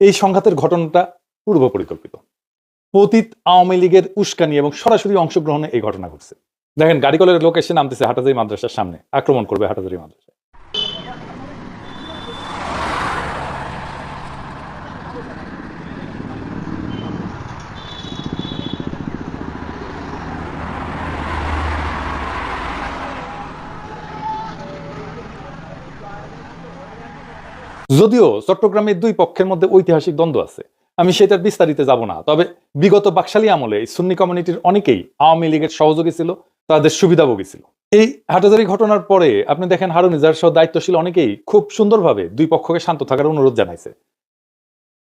এই সংঘাতের ঘটনাটা পূর্ব পরিকল্পিত। পতিত আওয়ামী লীগের উস্কানি এবং সরাসরি অংশগ্রহণে এই ঘটনা ঘটছে। দেখেন গাড়িকলের লোক এসে নামতেছে হাটাজারি মাদ্রাসার সামনে। আক্রমণ করবে হাটাজারি মাদ্রাসায়। যদিও চট্টগ্রামের দুই পক্ষের মধ্যে ঐতিহাসিক দ্বন্দ্ব আছে। আমি সেটার বিস্তারিতে যাব না, তবে বিগত বাকশালী আমলে সুন্নি কমিউনিটির অনেকেই আওয়ামী লীগের সহযোগী ছিল, তাদের সুবিধাভোগী ছিল। এই হাটাজারি ঘটনার পরে আপনি দেখেন হারুন ইজার সহ দায়িত্বশীল অনেকেই খুব সুন্দরভাবে দুই পক্ষকে শান্ত থাকার অনুরোধ জানাইছে।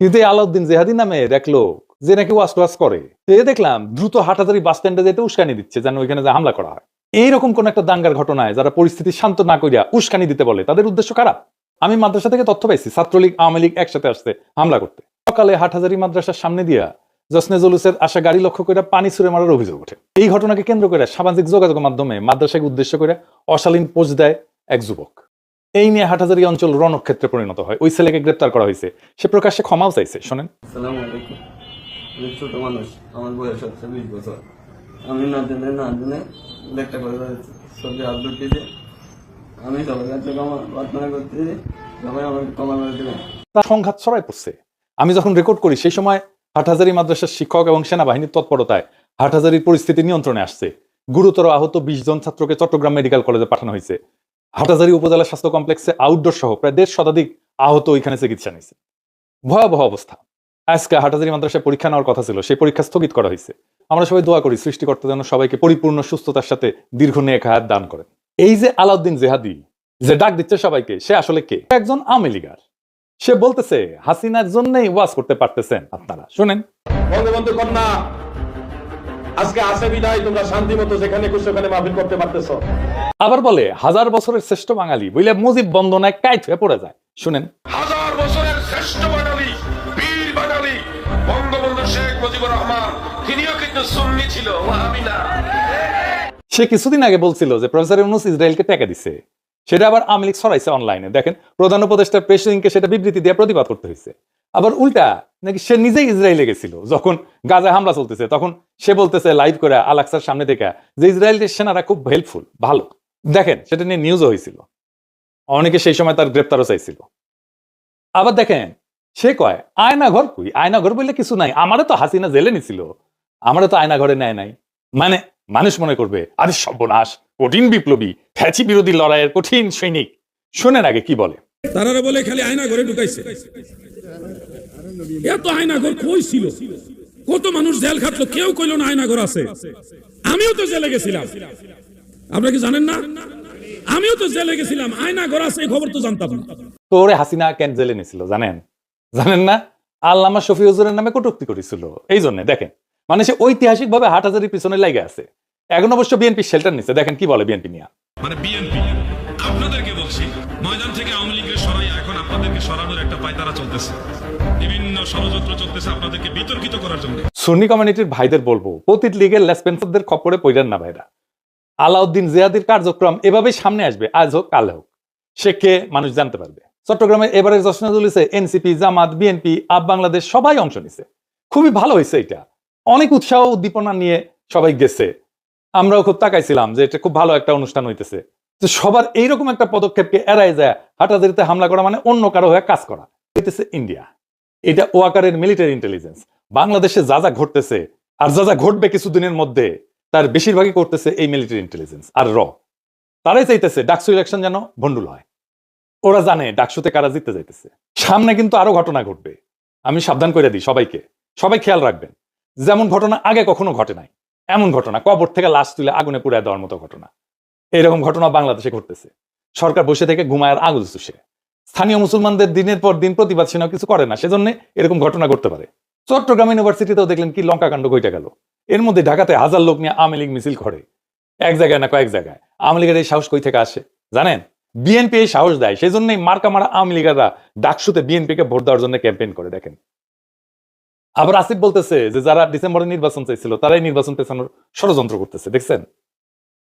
কিন্তু এই আলাউদ্দিন জেহাদি নামে এক লোক, যে নাকি ওয়াস টোয়াস করে এ দেখলাম দ্রুত হাটাজারি বাস স্ট্যান্ডে যেতে উস্কানি দিচ্ছে, যেন ওইখানে যে হামলা করা হয়। এইরকম কোন একটা দাঙ্গার ঘটনায় যারা পরিস্থিতি শান্ত না করিয়া উস্কানি দিতে বলে, তাদের উদ্দেশ্য খারাপ? আমি মাদ্রাসা থেকে তথ্য পাইছি, ছাত্রলীগ, আওয়ামী লীগ একসাথে আসতে হামলা করতে। সকালে হাটহাজারি মাদ্রাসার সামনে দিয়া জসনে জলুসের আসা গাড়ি লক্ষ্য করে পানি ছুড়ে মারার অভিযোগ ওঠে। এই ঘটনাকে কেন্দ্র করে সামাজিক যোগাযোগের মাধ্যমে মাদ্রাসাকে উদ্দেশ্য করে অশালীন পোস্ট দেয় এক যুবক। এই নিয়ে হাটহাজারি অঞ্চল রণক্ষেত্রে পরিণত হয়। ওই ছেলেকে গ্রেপ্তার করা হয়েছে সে প্রকাশ্যে ক্ষমাও চাইছে। শোনেন। আমি না দিনে না দিনে দেখতে করে ছবি আপলোড দিয়েছি। সংঘাত ছড়াই পড়ছে। আমি যখন রেকর্ড করি, সেই সময় হাটহাজারি মাদ্রাসার শিক্ষক এবং সেনাবাহিনীর তৎপরতায় হাটহাজারির পরিস্থিতি নিয়ন্ত্রণে আসছে। গুরুতর আহত বিশ জন ছাত্রকে চট্টগ্রাম মেডিকেল কলেজে পাঠানো হয়েছে। হাটহাজারি উপজেলা স্বাস্থ্য কমপ্লেক্সে আউটডোর সহ প্রায় দেড় শতাধিক আহত ওইখানে চিকিৎসা নিয়েছে। ভয়াবহ অবস্থা। আজকে হাটহাজারি মাদ্রাসায় পরীক্ষা নেওয়ার কথা ছিল, সেই পরীক্ষা স্থগিত করা হয়েছে। আমরা সবাই দোয়া করি সৃষ্টিকর্তা যেন সবাইকে পরিপূর্ণ সুস্থতার সাথে দীর্ঘ নেক হায়াত দান করেন। এই যে আলাউদ্দিন জেহাদি যে ডাক দিচ্ছে সবাইকে সে আসলে কে? একজন আওয়ামী লীগার। সে বলতেছে হাসিনার জন্যই ওয়াজ করতে পারতেছেন আপনারা। শুনেন। বঙ্গবন্ধু কন্যা আজকে আসে বিদায় তোমরা শান্তি মতো যেখানে খুশি ওখানে মাহফিল করতে পারতেছো। আবার বলে হাজার বছরের শ্রেষ্ঠ বাঙালি বইলে মুজিব বন্দনায় কাইট হয়ে পড়ে যায়। শুনেন। হাজার বছরের শ্রেষ্ঠ বাঙালি বীর বাঙালি বঙ্গবন্ধু শেখ মুজিবুর রহমান তিনিও কিন্তু সুন্নি ছিল আমি না। সে কিছুদিন আগে বলছিল যে প্রফেসর ইউনুস ইসরায়েলকে টাকা দিছে। সেটা আবার আওয়ামী লীগ ছড়াইছে অনলাইনে দেখেন, প্রধান উপদেষ্টা প্রেসিডেন্টকে সেটা বিবৃতি দিয়ে প্রতিবাদ করতে হয়েছে। আবার উল্টা, নাকি সে নিজেই ইসরায়েলে গেছিল, যখন গাজায় হামলা চলতেছে, তখন সে বলতেছে লাইভ করে আলাক্সার সামনে থেকে যে ইসরায়েলের সেনারা খুব হেল্পফুল ভালো। দেখেন, সেটা নিয়ে নিউজও হয়েছিল। অনেকে সেই সময় তার গ্রেপ্তারও চাইছিল। আবার দেখেন, সে কয়, আয়না ঘর কই? আয়না ঘর বললে কিছু নাই। আমারও তো হাসিনা জেলে নিছিল। আমারও তো আয়না ঘরে নেয় নাই। মানে মানুষ মনে করবে আরে সর্বনাশ কঠিন বিপ্লবী ফ্যাচি বিরোধী লড়াইয়ের কঠিন সৈনিক। শোনেন আগে কি বলে। তারারে বলে খালি আয়না ঘরে ঢুকাইছে। এত আয়না ঘর কই ছিল? কত মানুষ জেল খাটলো কেউ কইলো না আয়না ঘর আছে। আমিও তো জেলে গেছিলাম। আপনারা কি জানেন না? আমিও তো জেলে গেছিলাম। আয়না ঘর আছে এই খবর তো জানতাম না। তো ওরে হাসিনা কেন জেলে নিছিল জানেন? জানেন না? আল্লামা শফি হুজুরের নামে কটুক্তি করেছিল। এই জন্য দেখেন মানে সে ঐতিহাসিক ভাবে হাটহাজারির পিছনে লাগে আছে। এখন অবশ্য বিএনপি শেল্টার নিচ্ছে দেখেন কি বলে বিএনপি নিয়ে। মানে বিএনপি আপনাদেরকে বলছি ময়দান থেকে আওয়ামী লীগের সরাই এখন আপনাদেরকে সরানোর একটা পায়তারা চলতেছে। বিভিন্ন ষড়যন্ত্র চলতেছে আপনাদেরকে বিতর্কিত করার জন্য। সুন্নি কমিউনিটির ভাইদের বলব পতিত লীগের লেসপেন্সারদের খপ্পরে পড়েন না ভাইরা। আলাউদ্দিন জিয়াদির কার্যক্রম এভাবেই সামনে আসবে আজ হোক কাল হোক। সে কে মানুষ জানতে পারবে। চট্টগ্রামের এবারের জশ্নাজুলিসে এনসিপি জামাত বিএনপি আপ বাংলাদেশ সবাই অংশ নিছে। খুবই ভালো হয়েছে এটা। অনেক উৎসাহ উদ্দীপনা নিয়ে সবাই গেছে। আমরাও খুব তাকাইছিলাম যে এটা খুব ভালো একটা অনুষ্ঠান হইতেছে। তো সবার এইরকম একটা পদক্ষেপকে এড়াই যায় হাটাজারিতে হামলা করা মানে অন্য কারও হয়ে কাজ করা। হইতেছে ইন্ডিয়া এটা ওয়াকারের মিলিটারি ইন্টেলিজেন্স বাংলাদেশে যা যা ঘটতেছে আর যা যা ঘটবে কিছুদিনের মধ্যে, তার বেশিরভাগই করতেছে এই মিলিটারি ইন্টেলিজেন্স আর র। তারাই চাইতেছে ডাকসু ইলেকশন যেন ভণ্ডুল হয়। ওরা জানে ডাকসুতে কারা জিততে যাইতেছে। সামনে কিন্তু আরও ঘটনা ঘটবে। আমি সাবধান করে দিই সবাইকে। সবাই খেয়াল রাখবেন। যেমন ঘটনা আগে কখনো ঘটে নাই, এমন ঘটনা, কবর থেকে লাশ তুলে আগুনে পুড়ায় দেওয়ার মতো ঘটনা। এরকম ঘটনা বাংলাদেশে ঘটতেছে। সরকার বসে থেকে ঘুমায় আর আগুল চুষে। স্থানীয় মুসলমানদের দিনের পর দিন প্রতিবাদ সেনাও কিছু করে না, সেজন্য এরকম ঘটনা ঘটতে পারে। চট্টগ্রাম ইউনিভার্সিটিতেও দেখলেন কি লঙ্কা কাণ্ড ঘটে গেল। এর মধ্যে ঢাকাতে হাজার লোক নিয়ে আওয়ামী লীগ মিছিল করে। এক জায়গায় না কয়েক জায়গায়। আওয়ামী লীগের এই সাহস কই থেকে আসে? জানেন? বিএনপি এই সাহস দেয় সেই জন্যই মার্কা মারা আওয়ামী লীগাররা ডাকসুতে বিএনপিকে ভোট দেওয়ার জন্য ক্যাম্পেইন করে, দেখেন। আবার আসিফ বলতেছে যে যারা ডিসেম্বরে নির্বাচন চাইছিল, তারাই নির্বাচন পেছানোর ষড়যন্ত্র করতেছে, দেখছেন?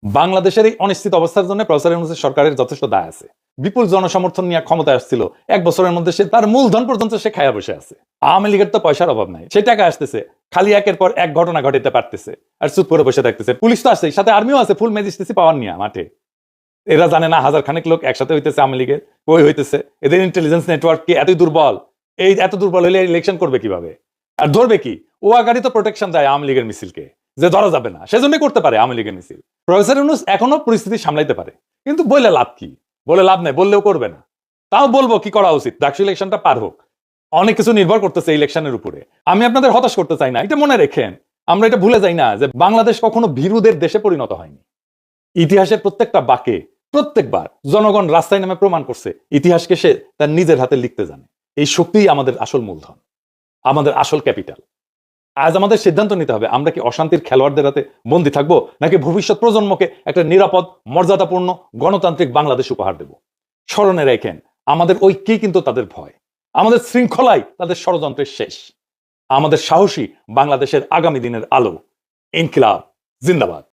বাংলাদেশের এই অনিশ্চিত অবস্থার জন্য প্রফেসর ইউনূসের সরকারের যথেষ্ট দায় আছে। বিপুল জনসমর্থন নিয়ে ক্ষমতায় আসছিল। এক বছরের মধ্যে সে তার মূলধন পর্যন্ত সে খায়া বসে আছে। আওয়ামী লীগের তো পয়সার অভাব নাই। সে টাকা আসতেছে, খালি একের পর এক ঘটনা ঘটিতে পারতেছে আর চুপ করে বসে থাকতেছে। পুলিশ তো আছে সাথে আর্মিও আছে ফুল ম্যাজিস্ট্রেসি পাওয়ার নিয়ে মাঠে। এরা জানে না, হাজার খানেক লোক একসাথে হইতেছে আওয়ামী লীগের, ওই হইতেছে। এদের ইন্টেলিজেন্স নেটওয়ার্ক কি এতই দুর্বল? এই এত দুর্বল হলে ইলেকশন করবে কীভাবে? আর ধরবে কি? ও আগাড়ি তো প্রোটেকশন দেয় আওয়ামী লীগের মিছিলকে, যে ধরা যাবে না। সেজন্যই করতে পারে আওয়ামী লীগের মিছিল। প্রফেসর ইউনুস এখনও পরিস্থিতি সামলাইতে পারে। কিন্তু বলে লাভ কি? বলে লাভ নাই, বললেও করবে না। তাও বলব কি করা উচিত? ডাকসু ইলেকশনটা পার হোক। অনেক কিছু নির্ভর করতেছে ইলেকশনের উপরে। আমি আপনাদের হতাশ করতে চাই না। এটা মনে রেখেন। আমরা এটা ভুলে যাই না যে বাংলাদেশ কখনো ভীরুদের দেশে পরিণত হয়নি। ইতিহাসের প্রত্যেকটা বাকে প্রত্যেকবার জনগণ রাস্তায় নামে প্রমাণ করছে, ইতিহাসকে সে তার নিজের হাতে লিখতে জানে। এই শক্তিই আমাদের আসল মূলধন। আমাদের আসল ক্যাপিটাল। আজ আমাদের সিদ্ধান্ত নিতে হবে, আমরা কি অশান্তির খেলোয়াড়দের হাতে বন্দী থাকব, নাকি ভবিষ্যৎ প্রজন্মকে একটা নিরাপদ, মর্যাদাপূর্ণ, গণতান্ত্রিক বাংলাদেশ উপহার দেব? স্মরণে রেখেন, আমাদের ঐক্যই কিন্তু তাদের ভয়, আমাদের শৃঙ্খলাই তাদের ষড়যন্ত্রের শেষ, আমাদের সাহসী বাংলাদেশের আগামী দিনের আলো, ইনকিলাব, জিন্দাবাদ।